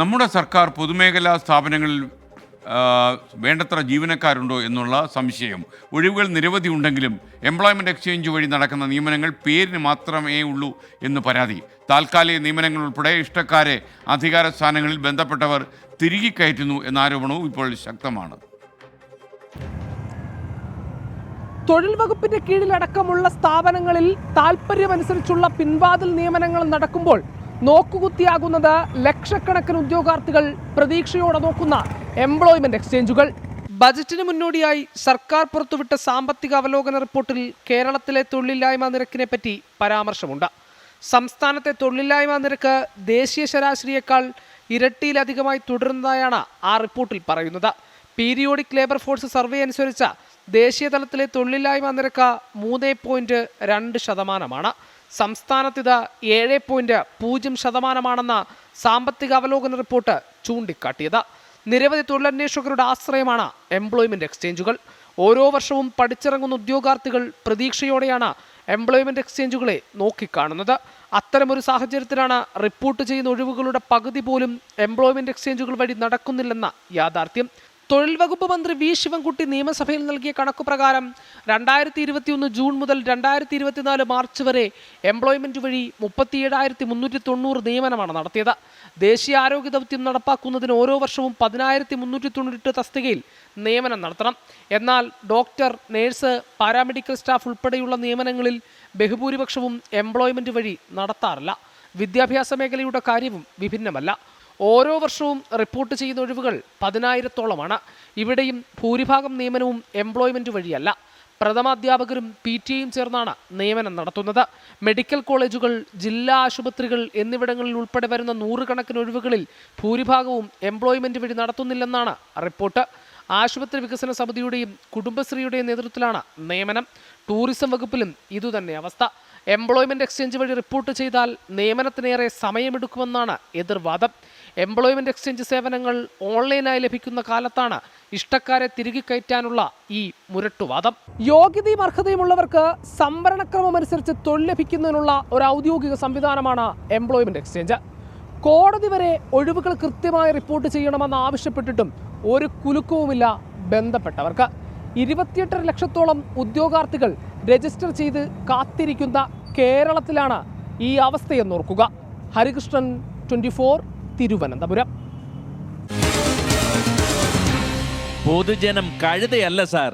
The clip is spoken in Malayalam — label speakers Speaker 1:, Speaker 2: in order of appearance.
Speaker 1: നമ്മുടെ സർക്കാർ പൊതുമേഖലാ സ്ഥാപനങ്ങളിൽ വേണ്ടത്ര ജീവനക്കാരുണ്ടോ എന്നുള്ള സംശയം. ഒഴിവുകൾ നിരവധി ഉണ്ടെങ്കിലും എംപ്ലോയ്മെന്റ് എക്സ്ചേഞ്ച് വഴി നടക്കുന്ന നിയമനങ്ങൾ പേരിന് മാത്രമേ ഉള്ളൂ എന്ന് പരാതി. താൽക്കാലിക നിയമനങ്ങൾ ഉൾപ്പെടെ ഇഷ്ടക്കാരെ അധികാര സ്ഥാനങ്ങളിൽ ബന്ധപ്പെട്ടവർ തിരികെ കയറ്റുന്നു എന്ന ആരോപണവും ഇപ്പോൾ ശക്തമാണ്.
Speaker 2: തൊഴിൽ വകുപ്പിന്റെ കീഴിലടക്കമുള്ള സ്ഥാപനങ്ങളിൽ താല്പര്യമനുസരിച്ചുള്ള പിൻവാതിൽ നിയമനങ്ങൾ നടക്കുമ്പോൾ നോക്കുകുത്തിയാകുന്നത് ലക്ഷക്കണക്കിന് ഉദ്യോഗാർത്ഥികൾ പ്രതീക്ഷയോടെ നോക്കുന്ന എംപ്ലോയ്മെന്റ് എക്സ്ചേഞ്ചുകൾ ബജറ്റിന് മുന്നോടിയായി സർക്കാർ പുറത്തുവിട്ട സാമ്പത്തിക അവലോകന റിപ്പോർട്ടിൽ കേരളത്തിലെ തൊഴിലില്ലായ്മ നിരക്കിനെ പറ്റി പരാമർശമുണ്ട്. സംസ്ഥാനത്തെ തൊഴിലില്ലായ്മ നിരക്ക് ദേശീയ ശരാശരിയേക്കാൾ ഇരട്ടിയിലധികമായി തുടരുന്നതായാണ് ആ റിപ്പോർട്ടിൽ പറയുന്നത്. പീരിയോഡിക് ലേബർ ഫോഴ്സ് സർവേ അനുസരിച്ച ദേശീയ തലത്തിലെ തൊഴിലില്ലായ്മ നിരക്ക് മൂന്ന് പോയിന്റ് രണ്ട് ശതമാനമാണ്. സംസ്ഥാനത്തിത് ഏഴ് പോയിന്റ് പൂജ്യം ശതമാനമാണെന്ന് സാമ്പത്തിക അവലോകന റിപ്പോർട്ട് ചൂണ്ടിക്കാട്ടിയത്. നിരവധി തൊഴിലന്വേഷകരുടെ ആശ്രയമാണ് എംപ്ലോയ്മെന്റ് എക്സ്ചേഞ്ചുകൾ ഓരോ വർഷവും പഠിച്ചിറങ്ങുന്ന ഉദ്യോഗാർത്ഥികൾ പ്രതീക്ഷയോടെയാണ് എംപ്ലോയ്മെന്റ് എക്സ്ചേഞ്ചുകളെ നോക്കിക്കാണുന്നത്. അത്തരമൊരു സാഹചര്യത്തിലാണ് റിപ്പോർട്ട് ചെയ്യുന്ന ഒഴിവുകളുടെ പകുതി പോലും എംപ്ലോയ്മെന്റ് എക്സ്ചേഞ്ചുകൾ വഴി നടക്കുന്നില്ലെന്ന യാഥാർത്ഥ്യം. തൊഴിൽ വകുപ്പ് മന്ത്രി വി ശിവൻകുട്ടി നിയമസഭയിൽ നൽകിയ കണക്കു പ്രകാരം രണ്ടായിരത്തി ഇരുപത്തിയൊന്ന് ജൂൺ മുതൽ രണ്ടായിരത്തി ഇരുപത്തിനാല് മാർച്ച് വരെ എംപ്ലോയ്മെന്റ് വഴി മുപ്പത്തിയേഴായിരത്തി മുന്നൂറ്റി തൊണ്ണൂറ് നിയമനമാണ് നടത്തിയത്. ദേശീയ ആരോഗ്യ ദൗത്യം നടപ്പാക്കുന്നതിന് ഓരോ വർഷവും പതിനായിരത്തി മുന്നൂറ്റി തൊണ്ണൂറ്റെട്ട് തസ്തികയിൽ നിയമനം നടത്തണം. എന്നാൽ ഡോക്ടർ നേഴ്സ് പാരാമെഡിക്കൽ സ്റ്റാഫ് ഉൾപ്പെടെയുള്ള നിയമനങ്ങളിൽ ബഹുഭൂരിപക്ഷവും എംപ്ലോയ്മെന്റ് വഴി നടത്താറില്ല. വിദ്യാഭ്യാസ മേഖലയുടെ കാര്യവും വിഭിന്നമല്ല. ഓരോ വർഷവും റിപ്പോർട്ട് ചെയ്യുന്ന ഒഴിവുകൾ പതിനായിരത്തോളമാണ്. ഇവിടെയും ഭൂരിഭാഗം നിയമനവും എംപ്ലോയ്മെന്റ് വഴിയല്ല. പ്രഥമാധ്യാപകരും പി ടിയും ചേർന്നാണ് നിയമനം നടത്തുന്നത്. മെഡിക്കൽ കോളേജുകൾ ജില്ലാ ആശുപത്രികൾ എന്നിവിടങ്ങളിൽ ഉൾപ്പെടെ വരുന്ന നൂറുകണക്കിന് ഒഴിവുകളിൽ ഭൂരിഭാഗവും എംപ്ലോയ്മെന്റ് വഴി നടത്തുന്നില്ലെന്നാണ് റിപ്പോർട്ട് ആശുപത്രി വികസന സമിതിയുടെയും കുടുംബശ്രീയുടെയും നേതൃത്വത്തിലാണ് നിയമനം. ടൂറിസം വകുപ്പിലും ഇതുതന്നെ അവസ്ഥ. എംപ്ലോയ്മെന്റ് എക്സ്ചേഞ്ച് വഴി റിപ്പോർട്ട് ചെയ്താൽ നിയമനത്തിനേറെ സമയമെടുക്കുമെന്നാണ് എതിർവാദം. എംപ്ലോയ്മെന്റ് എക്സ്ചേഞ്ച് സേവനങ്ങൾ ഓൺലൈനായി ലഭിക്കുന്ന കാലത്താണ് ഇഷ്ടക്കാരെ തിരികെ കയറ്റാനുള്ള ഈ മുരട്ടുവാദം. യോഗ്യതയും അർഹതയുമുള്ളവർക്ക് സംവരണക്രമം അനുസരിച്ച് തൊഴിൽ ലഭിക്കുന്നതിനുള്ള ഒരു ഔദ്യോഗിക സംവിധാനമാണ് എംപ്ലോയ്മെന്റ് എക്സ്ചേഞ്ച് കോടതി വരെ ഒഴിവുകൾ കൃത്യമായി റിപ്പോർട്ട് ചെയ്യണമെന്ന് ആവശ്യപ്പെട്ടിട്ടും ഒരു കുലുക്കവുമില്ല ബന്ധപ്പെട്ടവർക്ക്. ഇരുപത്തിയെട്ടര ലക്ഷത്തോളം ഉദ്യോഗാർത്ഥികൾ രജിസ്റ്റർ ചെയ്ത് കാത്തിരിക്കുന്ന കേരളത്തിലാണ് ഈ അവസ്ഥയെന്നോർക്കുക. Harikrishnan twenty four Thiruvananthapuram.
Speaker 3: പൊതുജനം കഴുതയല്ല സാർ.